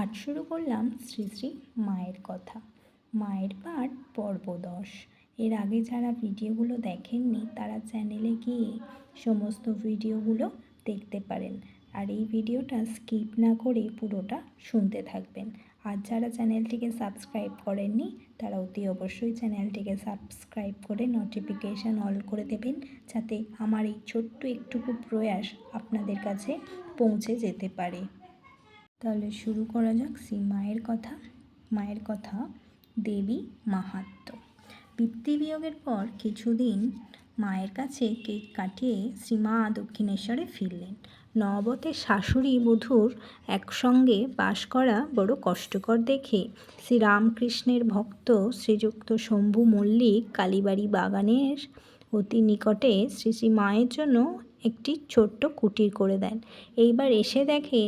আজ শুরু করলাম শ্রী শ্রী মায়ের কথা। মায়ের পাঠ পর্ব দশ এর আগে যারা ভিডিওগুলো দেখেননি, তারা চ্যানেলে গিয়ে সমস্ত ভিডিওগুলো দেখতে পারেন। আর এই ভিডিওটা স্কিপ না করে পুরোটা শুনতে থাকবেন। আর যারা চ্যানেলটিকে সাবস্ক্রাইব করেননি, তারা অতি অবশ্যই চ্যানেলটিকে সাবস্ক্রাইব করে নোটিফিকেশান অল করে দেবেন, যাতে আমার এই ছোট্ট একটুকু প্রয়াস আপনাদের কাছে পৌঁছে যেতে পারে। তাহলে শুরু করা যাক শ্রী মায়ের কথা। মায়ের কথা, দেবী মাহাত্ম্য পিতৃবিয়োগের পর কিছুদিন মায়ের কাছে কেক কাটিয়ে শ্রীমা দক্ষিণেশ্বরে ফিরলেন। নবতের শাশুড়ি বধূর একসঙ্গে বাস করা বড় কষ্টকর দেখে শ্রীরামকৃষ্ণের ভক্ত শ্রীযুক্ত শম্ভু মল্লিক কালীবাড়ি বাগানের অতি নিকটে শ্রী শ্রী মায়ের জন্য একটি ছোট্ট কুটির করে দেন। এইবার এসে দেখে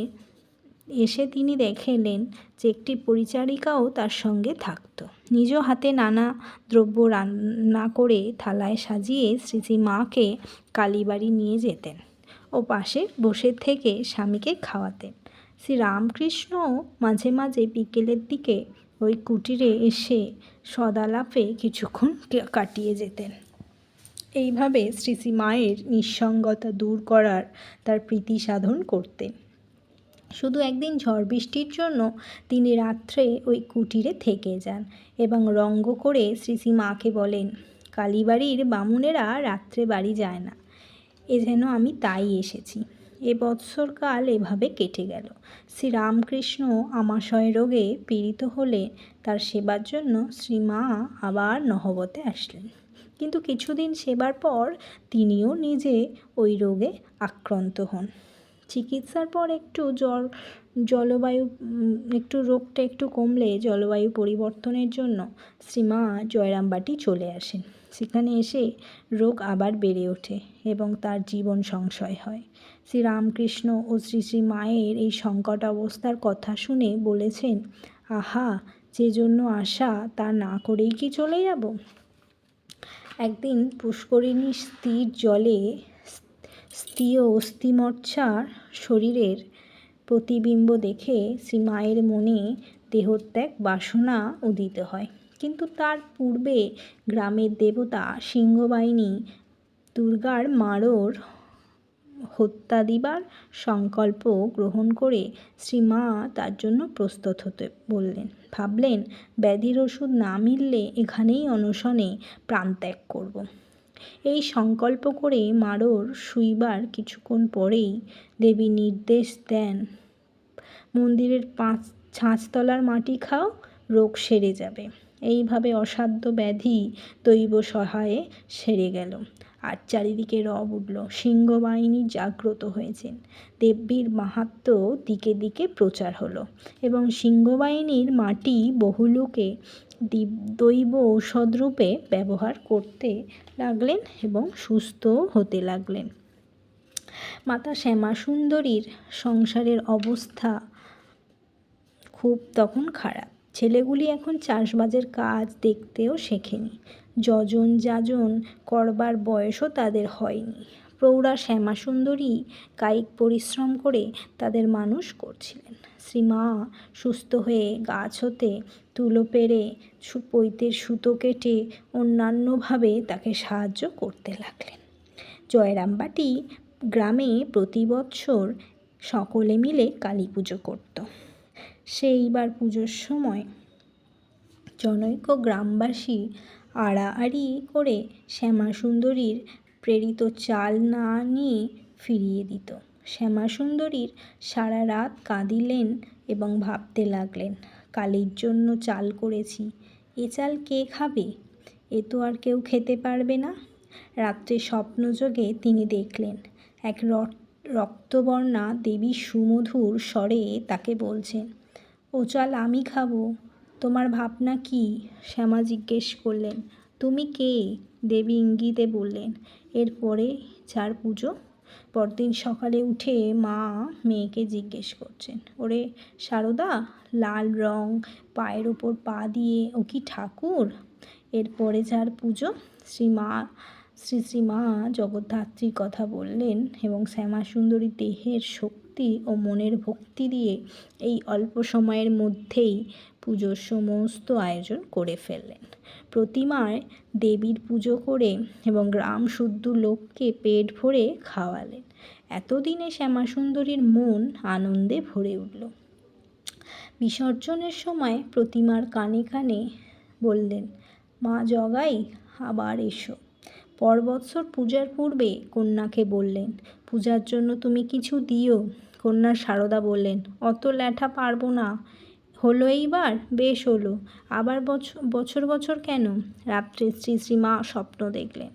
এসে তিনি দেখেলেন যে একটি পরিচারিকাও তার সঙ্গে থাকত। নিজ হাতে নানা দ্রব্য রান্না করে থালায় সাজিয়ে শ্রী শ্রী মাকে কালীবাড়ি নিয়ে যেতেন ও পাশে বসে থেকে স্বামীকে খাওয়াতেন। শ্রী রামকৃষ্ণও মাঝে মাঝে বিকেলের দিকে ওই কুটিরে এসে সদালাপে কিছুক্ষণ কাটিয়ে যেতেন। এইভাবে শ্রী মায়ের নিঃসঙ্গতা দূর করার তার প্রীতি সাধন করতেন। শুধু একদিন ঝড় বৃষ্টির জন্য তিনি রাত্রে ওই কুটিরে থেকে যান এবং রঙ্গ করে শ্রী শ্রী মাকে বলেন, কালীবাড়ির বামুনেরা রাত্রে বাড়ি যায় না, এ যেন আমি তাই এসেছি। এ বৎসরকাল এভাবে কেটে গেল। শ্রীরামকৃষ্ণ আমাশয় রোগে পীড়িত হলে তার সেবার জন্য শ্রীমা আবার নহবতে আসলেন। কিন্তু কিছুদিন সেবার পর তিনিও নিজে ওই রোগে আক্রান্ত হন। চিকিৎসার পর একটু জল জলবায়ু একটু রোগটা একটু কমলে জলবায়ু পরিবর্তনের জন্য শ্রীমা জয়রামবাটি চলে আসেন। সেখানে এসে রোগ আবার বেড়ে ওঠে এবং তার জীবন সংশয় হয়। শ্রীরামকৃষ্ণ ও শ্রী শ্রী মায়ের এই সংকট অবস্থার কথা শুনে বলেছেন, আহা, যে জন্য আশা, তা না করেই কি চলে যাব? একদিন পুষ্করিণী স্থির জলে স্ত্রীয় অস্থিমর্চার শরীরের প্রতিবিম্ব দেখে শ্রী মায়ের মনে দেহত্যাগ বাসনা উদিত হয়। কিন্তু তার পূর্বে গ্রামের দেবতা সিংহবাহিনী দুর্গার মারোর হত্যা দিবার সংকল্প গ্রহণ করে শ্রীমা তার জন্য প্রস্তুত হতে বললেন। ভাবলেন, ব্যাধির ওষুধ না মিললে এখানেই অনশনে প্রাণত্যাগ করব। এই সংকল্প করে মারোর শুইবার কিছুক্ষণ পরেই দেবী নির্দেশ দেন, মন্দিরের পাঁচ ছাঁচতলার মাটি খাও, রোগ সেরে যাবে। এইভাবে অসাধ্য ব্যাধি দৈব সহায়ে সেরে গেল। আর চারিদিকে রব উঠল, সিংহবাহিনী জাগ্রত হয়েছেন। দেবীর মাহাত্ম দিকে দিকে প্রচার হলো এবং সিংহবাহিনীর মাটি বহু লোকে দৈব ঔষধরূপে ব্যবহার করতে লাগলেন এবং সুস্থ হতে লাগলেন। মাতা শ্যামা সুন্দরীর সংসারের অবস্থা খুব তখন খারাপ। ছেলেগুলি এখন চাষবাজের কাজ দেখতেও শেখেনি। যজন যাজন করবার বয়সও তাদের হয়নি। প্রৌঢ়া শ্যামাসুন্দরী কায়িক পরিশ্রম করে তাদের মানুষ করছিলেন। শ্রীমা সুস্থ হয়ে গাছ হতে তুলো পেরে পৈতের সুতো কেটে অন্যান্যভাবে তাকে সাহায্য করতে লাগলেন। জয়রামবাটি গ্রামে প্রতি বৎসর সকলে মিলে কালী পুজো করত। সেইবার পুজোর সময় জনৈক গ্রামবাসী আড়াআড়ি করে শ্যামাসুন্দরীর প্রেরিত চাল না নিয়ে ফিরিয়ে দিত। শ্যামাসুন্দরীর সারা রাত কাঁদিলেন এবং ভাবতে লাগলেন, কালীর জন্য চাল করেছি, এ চাল কে খাবে? এ তো আর কেউ খেতে পারবে না। রাত্রে স্বপ্নযোগে তিনি দেখলেন, এক রক্তবর্ণা দেবী সুমধুর স্বরে তাকে বলছেন, ও চাল আমি খাব, তোমার ভাবনা কি? শ্যামা জিজ্ঞেস করলেন তুমি কে? দেবী ইঙ্গিতে বললেন। এরপরে যার পুজো? পরদিন সকালে উঠে মা মেয়েকে জিজ্ঞেস করছেন, ওরে সারদা, লাল রং, পায়ের ওপর পা দিয়ে ও কি ঠাকুর? এরপরে যার পুজো? শ্রীমা শ্রী শ্রীমা জগদ্ধাত্রীর কথা বললেন এবং শ্যামা সুন্দরী দেহের শক্তি শক্তি ও মনের ভক্তি দিয়ে এই অল্প সময়ের মধ্যেই পুজোর সমস্ত আয়োজন করে ফেললেন। প্রতিমায় দেবীর পুজো করে এবং গ্রাম শুদ্ধ লোককে পেট ভরে খাওয়ালেন। এতদিনে শ্যামাসুন্দরীর মন আনন্দে ভরে উঠল। বিসর্জনের সময় প্রতিমার কানে কানে বললেন, মা জগাই, আবার এসো। পর বৎসর পূজার পূর্বে কন্যাকে বললেন, পূজার জন্য তুমি কিছু দিও। কন্যা সারদা বললেন, অত ল্যাঠা পারব না। হলো এইবার? বেশ হলো। আবার বছর বছর বছর কেন? রাত্রে শ্রী শ্রীমা স্বপ্ন দেখলেন।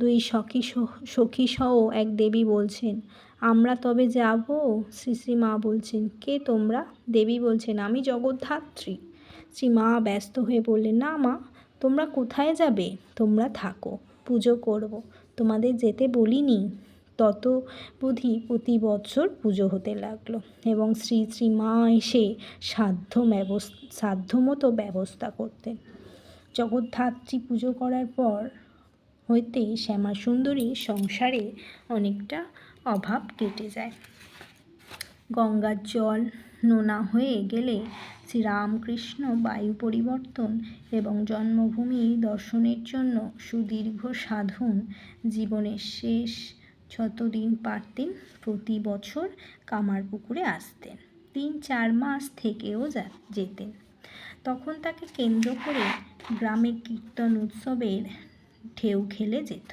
দুই সখী সখী সহ এক দেবী বলছেন, আমরা তবে যাব? শ্রী শ্রী মা বলছেন, কে তোমরা? দেবী বলছেন, আমি জগদ্ধাত্রী। শ্রী মা ব্যস্ত হয়ে বললেন, না মা, তোমরা কোথায় যাবে? তোমরা থাকো, পুজো করব। তোমাদের যেতে বলিনি। তত বুধি প্রতি বছর পুজো হতে লাগল এবং শ্রী শ্রী মা এসে সাধ্য ব্যবস্থা সাধ্যমতো ব্যবস্থা করতেন। জগদ্ধাত্রী পুজো করার পর হইতে শ্যামা সুন্দরী সংসারে অনেকটা অভাব কেটে যায়। গঙ্গার জল নোনা হয়ে গেলে শ্রীরামকৃষ্ণ বায়ু পরিবর্তন এবং জন্মভূমি দর্শনের জন্য সুদীর্ঘ সাধন জীবনের শেষ যতদিন পারতেন প্রতি বছর কামারপুকুরে আসতেন। তিন চার মাস থেকেও যেতেন। তখন তাকে কেন্দ্র করে গ্রামে কীর্তন উৎসবের ঢেউ খেলে যেত।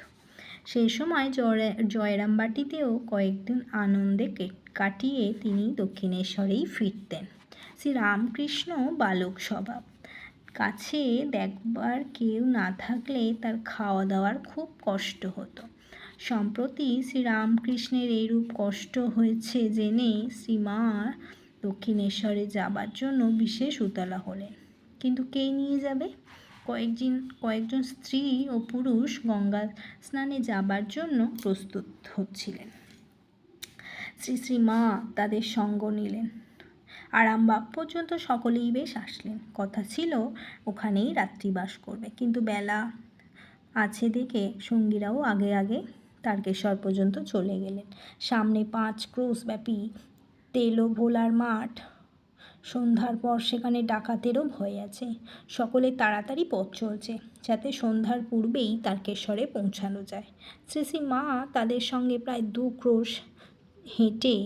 সেই সময় জয়, জয়রামবাটিতেও কয়েকদিন আনন্দে কাটিয়ে তিনি দক্ষিণেশ্বরেই ফিরতেন। শ্রী রামকৃষ্ণ বালক স্বভাব কাছে দেখবার কেউ না থাকলে তার খাওয়া দাওয়ার খুব কষ্ট হতো। সম্প্রতি শ্রীরামকৃষ্ণের এইরূপ কষ্ট হয়েছে জেনে শ্রীমা দক্ষিণেশ্বরে যাবার জন্য বিশেষ উতলা হলেন। কিন্তু কে নিয়ে যাবে? কয়েকজন কয়েকজন স্ত্রী ও পুরুষ গঙ্গা স্নানে যাবার জন্য প্রস্তুত হচ্ছিলেন। শ্রী শ্রী মা তাদের সঙ্গ নিলেন। আরামবাগ পর্যন্ত সকলেই বেশ আসলেন। কথা ছিল, ওখানেই রাত্রিবাস করবে। কিন্তু বেলা আছে দেখে সঙ্গীরাও আগে আগে তারকেশ্বর পর্যন্ত চলে গেলেন। সামনে পাঁচ ক্রোশ ব্যাপী তেলো ভোলার মাঠ। সন্ধ্যার পর সেখানে ডাকাতেরও ভয় আছে। সকলে তাড়াতাড়ি পথ চলছে, যাতে সন্ধ্যার পূর্বেই তারকেশ্বরে পৌঁছানো যায়। শ্রী মা তাদের সঙ্গে প্রায় দু ক্রোশ হেঁটে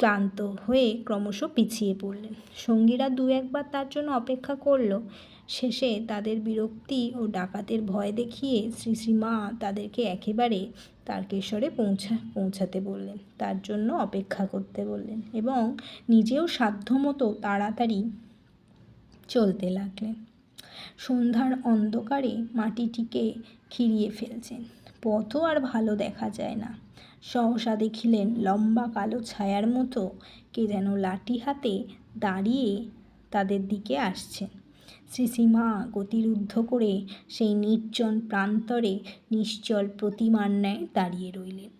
ক্লান্ত হয়ে ক্রমশ পিছিয়ে পড়লেন। সঙ্গীরা দু একবার তার জন্য অপেক্ষা করল। শেষে তাদের বিরক্তি ও ডাকাতের ভয় দেখিয়ে শ্রী শ্রী মা তাদেরকে একেবারে তারকেশ্বরে পৌঁছা, পৌঁছাতে বললেন। তার জন্য অপেক্ষা করতে বললেন এবং নিজেও সাধ্যমতো তাড়াতাড়ি চলতে লাগলেন। সন্ধ্যার অন্ধকারে মাটিটিকে খিরিয়ে ফেলছেন। পথও আর ভালো দেখা যায় না। সহসা দেখিলেন লম্বা কালো ছায়ার মতো কে যেন লাঠি হাতে দাঁড়িয়ে তাদের দিকে আসছেন। শ্রীসীমা গতিরুদ্ধ করে সেই নির্জন প্রান্তরে নিশ্চল প্রতিমার ন্যায় দাঁড়িয়ে রইলেন।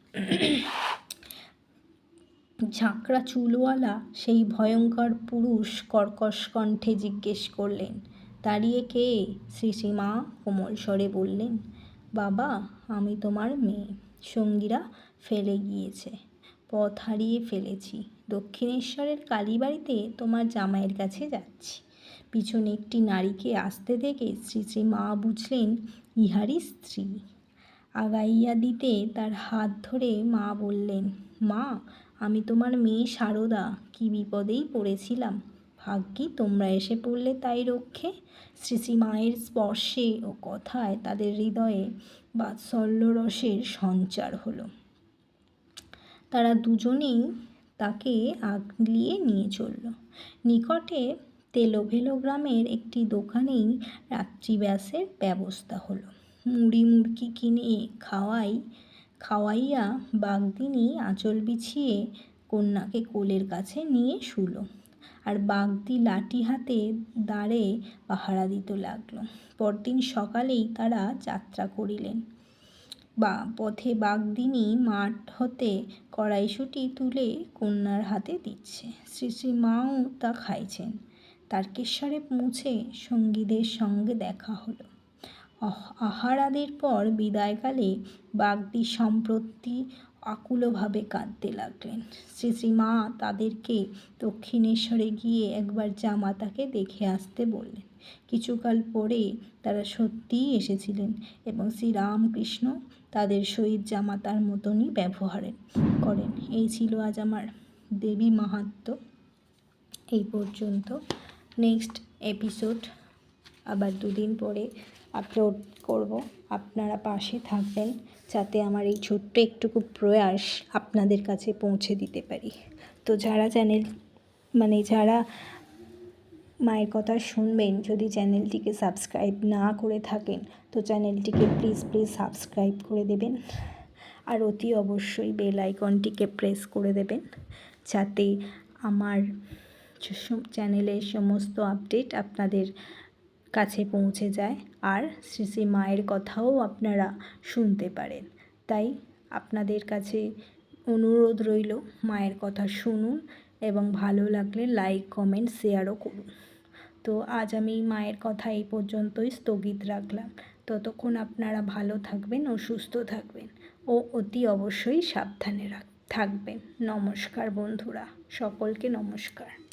ঝাঁকড়া চুলওয়ালা সেই ভয়ঙ্কর পুরুষ কর্কশ কণ্ঠে জিজ্ঞেস করলেন, দাঁড়িয়ে কে? শ্রীসীমা কোমল স্বরে বললেন, বাবা, আমি তোমার মেয়ে। সঙ্গীরা ফেলে গিয়েছে। পথ হারিয়ে ফেলেছি। দক্ষিণেশ্বরের কালীবাড়িতে তোমার জামাইয়ের কাছে যাচ্ছি। পিছনে একটি নারীকে আসতে দেখে শ্রী শ্রী মা বুঝলেন, ইহারই স্ত্রী। আগাইয়া দিতে তার হাত ধরে মা বললেন, মা, আমি তোমার মেয়ে সারদা, কি বিপদেই পড়েছিলাম। ভাগ্যি তোমরা এসে পড়লে তাই রক্ষে শ্রী শ্রী মায়ের স্পর্শে ও কথায় তাদের হৃদয়ে বাৎসল্য রসের সঞ্চার হলো। তারা দুজনেই তাকে আগলিয়ে নিয়ে চলল। নিকটে তেলোভেলো গ্রামের একটি দোকানেই রাত্রিবাসের ব্যবস্থা হলো। মুড়ি মুড়কি কিনে খাওয়াই, খাওয়াইয়া বাগদিনী আঁচল বিছিয়ে কন্যাকে কোলের কাছে নিয়ে শুলো। আর বাগদি লাঠি হাতে দাঁড়ে পাহারা দিতে লাগল। পরদিন সকালেই তারা যাত্রা করিলেন। বা, পথে বাগদিনী মাঠ হতে কড়াইশুঁটি তুলে কন্যার হাতে দিচ্ছে। শ্রী শ্রী মাও তা খাইছেন। তারকেশ্বরে পৌঁছে সঙ্গীদের সঙ্গে দেখা হলো। আহারাদের পর বিদায়কালে বাগদি সম্প্রতি আকুলভাবে কাঁদতে লাগলেন। শ্রী শ্রীমা তাদেরকে দক্ষিণেশ্বরে গিয়ে একবার জামাতাকে দেখে আসতে বললেন। কিছুকাল পরে তারা সত্যিই এসেছিলেন এবং শ্রীরামকৃষ্ণ তাদের সহিত জামাতার মতনই ব্যবহারেন করেন। এই ছিল আজ আমার দেবী মাহাত্ম্য। এই পর্যন্ত নেক্সট এপিসোড আবার দুদিন পরে আপলোড করব। আপনারা পাশে থাকবেন যাতে আমার এই ছোট্ট একটুকু প্রয়াস আপনাদের কাছে পৌঁছে দিতে পারি। তো যারা চ্যানেল মানে যারা মায়ের কথা শুনবেন, যদি চ্যানেলটিকে সাবস্ক্রাইব না করে থাকেন, তো চ্যানেলটিকে প্লিজ প্লিজ সাবস্ক্রাইব করে দেবেন। আর অতি অবশ্যই বেল আইকনটিকে প্রেস করে দেবেন, যাতে আমার চ্যানেলের সমস্ত আপডেট আপনাদের কাছে পৌঁছে যায়। আর শ্রী শ্রী মায়ের কথাও আপনারা শুনতে পারেন। তাই আপনাদের কাছে অনুরোধ রইল মায়ের কথা শুনুন এবং ভালো লাগলে লাইক, কমেন্ট, শেয়ারও করুন। তো আজ আমি মায়ের কথা এই পর্যন্তই স্থগিত রাখলাম। ততক্ষণ আপনারা ভালো থাকবেন ও সুস্থ থাকবেন ও অতি অবশ্যই সাবধানে রাখ, থাকবেন। নমস্কার বন্ধুরা, সকলকে নমস্কার।